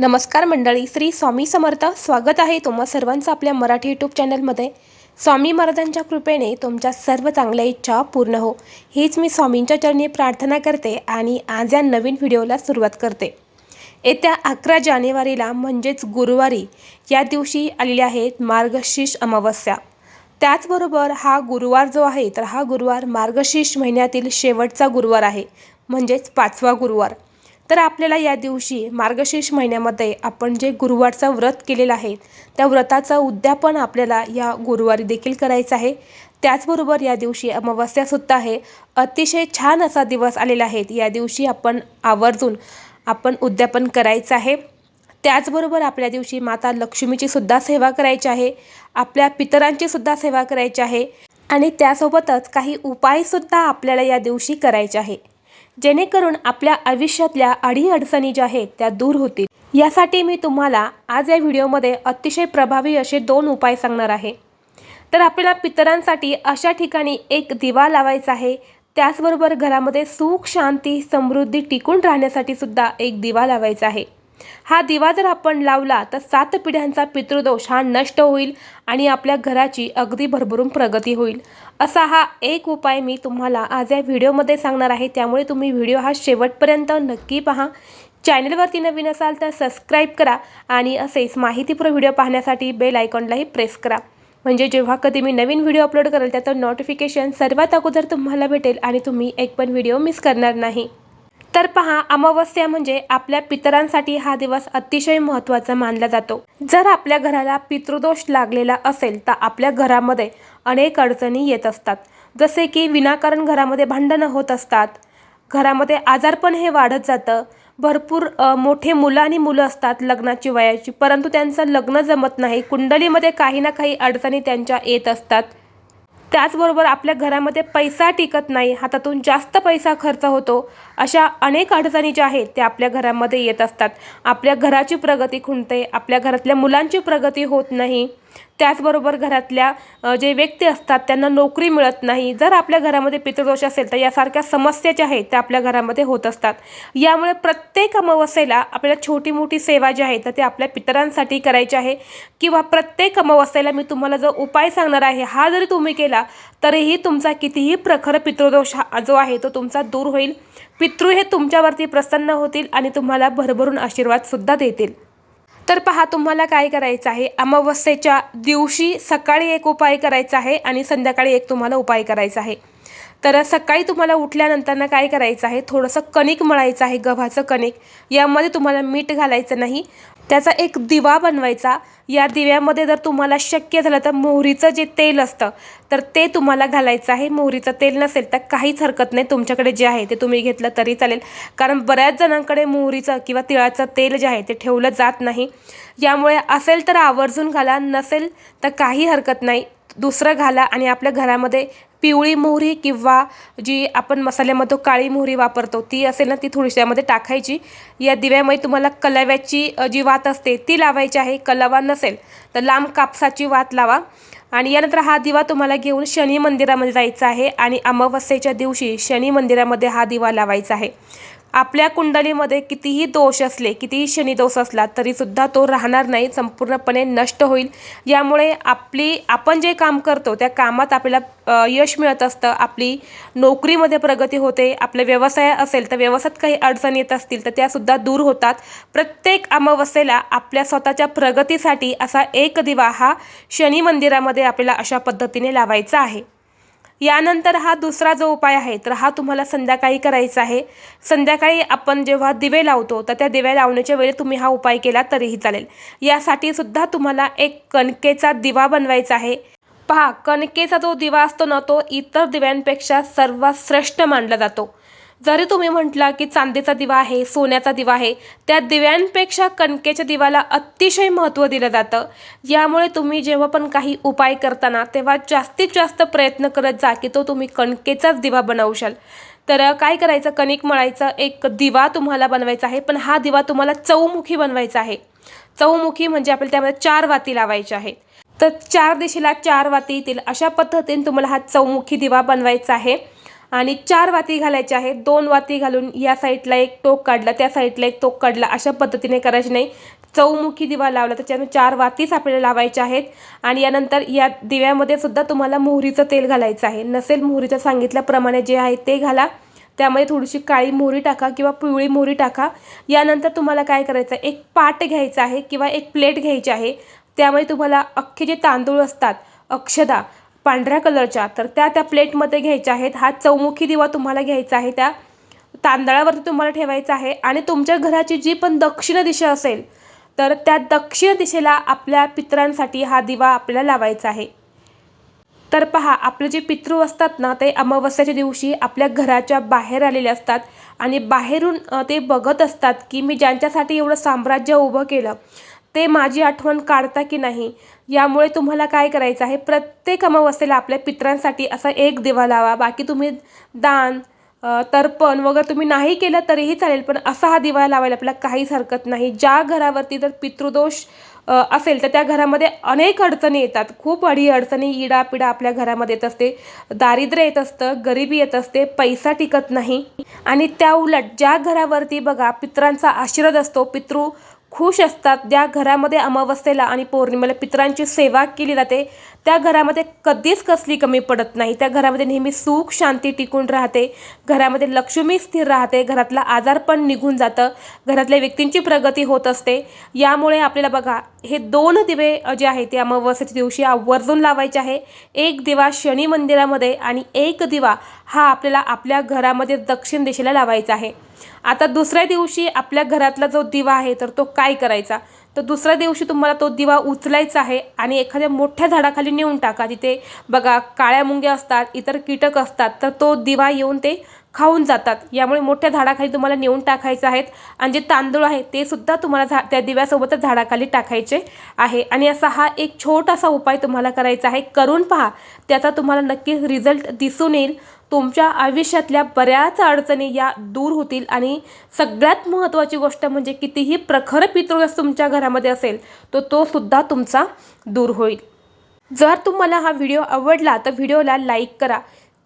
नमस्कार मंडळी श्री स्वामी समर्थ. स्वागत आहे तुम्हा सर्वांचं आपल्या मराठी यूट्यूब चॅनलमध्ये. स्वामी महाराजांच्या कृपेने तुमच्या सर्व चांगल्या इच्छा पूर्ण हो. हीच मी स्वामींच्या चरणी प्रार्थना करते आणि आज या नवीन व्हिडिओला सुरुवात करते. येत्या अकरा जानेवारीला म्हणजेच गुरुवारी या दिवशी आलेली आहेत मार्गशीर्ष अमावस्या. त्याचबरोबर हा गुरुवार जो आहे तर हा गुरुवार मार्गशीर्ष महिन्यातील शेवटचा गुरुवार आहे म्हणजेच पाचवा गुरुवार. तर आपल्याला या दिवशी मार्गशीर्ष महिन्यामध्ये आपण जे गुरुवारचा व्रत केलेलं आहे त्या व्रताचं उद्यापन आपल्याला या गुरुवारी देखील करायचं आहे. त्याचबरोबर या दिवशी अमावस्यासुद्धा आहे. अतिशय छान असा दिवस आलेला आहे. या दिवशी आपण आवर्जून आपण उद्यापन करायचं आहे. त्याचबरोबर आपल्या दिवशी माता लक्ष्मीची सुद्धा सेवा करायची आहे. आपल्या पितरांची सुद्धा सेवा करायची आहे. आणि त्यासोबतच काही उपायसुद्धा आपल्याला या दिवशी करायचे आहे. जेणेकरून आपल्या आयुष्यातल्या अडीअडचणी ज्या आहेत त्या दूर होतील. यासाठी मी तुम्हाला आज या व्हिडिओमध्ये अतिशय प्रभावी असे दोन उपाय सांगणार आहे. तर आपल्याला पितरांसाठी अशा ठिकाणी एक दिवा लावायचा आहे. त्याचबरोबर घरामध्ये सुख शांती समृद्धी टिकून राहण्यासाठी सुद्धा एक दिवा लावायचा आहे. हा दिवा जर आपण लावला तर सात पिढ्यांचा पितृदोष हा नष्ट होईल आणि आपल्या घराची अगदी भरभरून प्रगती होईल. असा हा एक उपाय मी तुम्हाला आज या व्हिडिओमध्ये सांगणार आहे. त्यामुळे तुम्ही व्हिडिओ हा शेवटपर्यंत नक्की पहा. चॅनलवरती नवीन असाल तर सबस्क्राईब करा आणि असेच माहितीपूर व्हिडिओ पाहण्यासाठी बेल आयकॉनलाही प्रेस करा. म्हणजे जेव्हा कधी मी नवीन व्हिडिओ अपलोड करेल त्याचं नोटिफिकेशन सर्वात अगोदर तुम्हाला भेटेल आणि तुम्ही एक पण व्हिडिओ मिस करणार नाही. तर पहा अमावस्या म्हणजे आपल्या पितरांसाठी हा दिवस अतिशय महत्त्वाचा मानला जातो. जर आपल्या घराला पितृदोष लागलेला असेल तर आपल्या घरामध्ये अनेक अडचणी येत असतात. जसे की विनाकारण घरामध्ये भांडणं होत असतात. घरामध्ये आजारपण हे वाढत जातं. भरपूर मोठे मुलं आणि मुलं असतात लग्नाची वयाची परंतु त्यांचं लग्न जमत नाही. कुंडलीमध्ये काही ना काही अडचणी त्यांच्या येत असतात. त्याचबरोबर आपल्या घरामध्ये पैसा टिकत नाही हातातून जास्त पैसा खर्च होतो अशा अनेक अडचणी ज्या आहेत त्या आपल्या घरामध्ये येत असतात. आपल्या घराची प्रगती खुंटते आपल्या घरातल्या मुलांची प्रगती होत नाही. त्याचबरोबर घरातल्या जे व्यक्ती असतात त्यांना नोकरी मिळत नाही. जर आपल्या घरामध्ये पितृदोष असेल तर यासारख्या समस्या ज्या आहेत त्या आपल्या घरामध्ये होत असतात. यामुळे प्रत्येक अमावस्येला आपल्याला छोटी मोठी सेवा जी आहे तर ते आपल्या पितरांसाठी करायची आहे. किंवा प्रत्येक अमावस्येला मी तुम्हाला जो उपाय सांगणार आहे हा जरी तुम्ही केला तरीही तुमचा कितीही प्रखर पितृदोष हा जो आहे तो तुमचा दूर होईल. पितृ हे तुमच्यावरती प्रसन्न होतील आणि तुम्हाला भरभरून आशीर्वादसुद्धा देतील. तर पहा तुम्हाला काय करायचं आहे? अमावस्येच्या दिवशी सकाळी एक उपाय करायचा आहे आणि संध्याकाळी एक तुम्हाला उपाय करायचा आहे. तर सकाळी तुम्हाला उठल्यानंतर काय करायचं आहे? थोडंसं कणिक मळायचं आहे गव्हाचं कणिक. यामध्ये तुम्हाला मीठ घालायचं नाही. त्याचा एक दिवा बनवायचा. या दिव्यामध्ये जर तुम्हाला शक्य झालं तर मोहरीचं जे तेल असतं तर ते तुम्हाला घालायचं आहे. मोहरीचं तेल नसेल तर काहीच हरकत नाही तुमच्याकडे जे आहे ते तुम्ही घेतलं तरी चालेल. कारण बऱ्याच जणांकडे मोहरीचं किंवा तिळाचं तेल जे आहे ते ठेवलं जात नाही. यामुळे असेल तर आवर्जून घाला नसेल तर काही हरकत नाही. दुसरं घाला आणि आपल्या घरामध्ये पिवळी मोहरी किंवा जी आपण मसाल्यामध्ये काळी मोहरी वापरतो ती असेल ना ती थोडीशी त्यामध्ये टाकायची. या दिव्यामध्ये तुम्हाला कलाव्याची जी वात असते ती लावायची आहे. कलावा नसेल तर लांब कापसाची वात लावा. आणि यानंतर हा दिवा तुम्हाला घेऊन शनी मंदिरामध्ये जायचा आहे. आणि अमावस्येच्या दिवशी शनी मंदिरामध्ये हा दिवा लावायचा आहे. आपल्या कुंडलीमध्ये कितीही दोष असले कितीही शनिदोष असला तरीसुद्धा तो राहणार नाही संपूर्णपणे नष्ट होईल. यामुळे आपली आपण जे काम करतो त्या कामात आपल्याला यश मिळत असतं. आपली नोकरीमध्ये प्रगती होते आपले व्यवसाय असेल तर व्यवसायात काही अडचण येत असतील तर त्यासुद्धा दूर होतात. प्रत्येक अमावस्येला आपल्या स्वतःच्या प्रगतीसाठी असा एक दिवा हा शनी मंदिरामध्ये आपल्याला अशा पद्धतीने लावायचा आहे. यानंतर हा दुसरा जो उपाय आहे तर हा तुम्हाला संध्याकाळी करायचा आहे. संध्याकाळी आपण जेव्हा दिवे लावतो तर त्या दिव्या लावण्याच्या वेळी तुम्ही हा उपाय केला तरीही चालेल. यासाठी सुद्धा तुम्हाला एक कणकेचा दिवा बनवायचा आहे. पहा कणकेचा जो दिवा असतो ना तो इतर दिव्यांपेक्षा सर्वात श्रेष्ठ मानला जातो. जरी तुम्ही म्हटला की चांदीचा दिवा आहे सोन्याचा दिवा आहे त्या दिव्यांपेक्षा कणकेच्या दिवाला अतिशय महत्त्व दिलं जातं. यामुळे तुम्ही जेव्हा पण काही उपाय करताना तेव्हा जास्तीत जास्त प्रयत्न करत जा की तो तुम्ही कणकेचाच दिवा बनवशाल तर काय करायचं? कणिक मळायचं एक दिवा तुम्हाला बनवायचा आहे पण हा दिवा तुम्हाला चौमुखी बनवायचा आहे. चौमुखी म्हणजे आपल्याला त्यामध्ये चार वाती लावायच्या आहेत. तर चार दिशेला चार वाती येतील. अशा पद्धतीने तुम्हाला हा चौमुखी दिवा बनवायचा आहे. आणि चार वाती घालायच्या आहेत. दोन वाती घालून या साईडला एक टोक काढला त्या साईडला एक टोक काढला. अशा पद्धतीने करायचे नाही. चौमुखी दिवा लावला त्याच्यानं चार वातीच आपल्याला लावायच्या आहेत. आणि यानंतर या दिव्यामध्ये सुद्धा तुम्हाला मोहरीचं तेल घालायचं आहे. नसेल मोहरीचं सांगितल्याप्रमाणे जे आहे ते घाला. त्यामध्ये थोडीशी काळी मोहरी टाका किंवा पिवळी मोहरी टाका. यानंतर तुम्हाला काय करायचं आहे? एक पाट घ्यायचा आहे किंवा एक प्लेट घ्यायची आहे. त्यामध्ये तुम्हाला अख्खे जे तांदूळ असतात अक्षदा पांढऱ्या कलरच्या तर त्या त्या प्लेटमध्ये घ्यायच्या आहेत. हा चौमुखी दिवा तुम्हाला घ्यायचा आहे त्या तांदळावरती तुम्हाला ठेवायचा आहे. आणि तुमच्या घराची जी पण दक्षिण दिशा असेल तर त्या दक्षिण दिशेला आपल्या पितरांसाठी हा दिवा आपल्याला लावायचा आहे. तर पहा आपले जे पितृ असतात ना ते अमावस्याच्या दिवशी आपल्या घराच्या बाहेर आलेले असतात. आणि बाहेरून ते बघत असतात की मी ज्यांच्यासाठी एवढं साम्राज्य उभं केलं ते माझी आठवण काढता की नाही? यामुळे तुम्हाला काय करायचं आहे? प्रत्येक अमावस्येला आपल्या पितरांसाठी असा एक दिवा लावा. बाकी तुम्ही दान तर्पण वगैरे तुम्ही नाही केलं तरीही चालेल पण असा हा दिवा लावायला आपल्याला काहीच हरकत नाही. ज्या घरावरती जर पितृदोष असेल तर त्या घरामध्ये अनेक अडचणी येतात. खूप अडी अडचणी इडापिडा आपल्या घरामध्ये येत असते. दारिद्र्य येत असतं गरिबी येत असते पैसा टिकत नाही. आणि त्या उलट ज्या घरावरती बघा पित्रांचा आशीर्वाद असतो पितृ खुश असतात. ज्या घरामध्ये अमावस्येला आणि पौर्णिमेला पितरांची सेवा केली जाते त्या घरामध्ये कधीच कसली कमी पडत नाही. त्या घरामध्ये नेहमी सुख शांती टिकून राहते. घरामध्ये लक्ष्मी स्थिर राहते. घरातला आजार पण निघून जातं. घरातल्या व्यक्तींची प्रगती होत असते. यामुळे आपल्याला बघा हे दोन दिवे जे आहे ते अमावस्येच्या दिवशी आवर्जून लावायचे आहे. एक दिवा शनी मंदिरामध्ये आणि एक दिवा हा आपल्याला आपल्या घरामध्ये दक्षिण दिशेला लावायचा आहे. आता दुसऱ्या दिवशी आपल्या घरातला जो दिवा आहे तर तो काय करायचा? तर दुसऱ्या दिवशी तुम्हाला तो दिवा उचलायचा आहे आणि एखाद्या मोठ्या झाडाखाली नेऊन टाका. तिथे बघा काळ्या मुंग्या असतात इतर कीटक असतात तर तो दिवा येऊन ते खाऊन जातात. यामुळे मोठ्या झाडाखाली तुम्हाला नेऊन टाकायचं आहेत आणि जे तांदूळ आहे ते सुद्धा तुम्हाला झा त्या दिव्यासोबतच झाडाखाली टाकायचे आहे. आणि असा हा एक छोटासा उपाय तुम्हाला करायचा आहे. करून पहा. त्याचा तुम्हाला नक्की रिझल्ट दिसून येईल. तुमच्या आयुष्यातल्या बऱ्याच अडचणी या दूर होतील. आणि सगळ्यात महत्त्वाची गोष्ट म्हणजे कितीही प्रखर पितृव्यस तुमच्या घरामध्ये असेल तर तो सुद्धा तुमचा दूर होईल. जर तुम्हाला हा व्हिडिओ आवडला तर व्हिडिओला लाईक करा.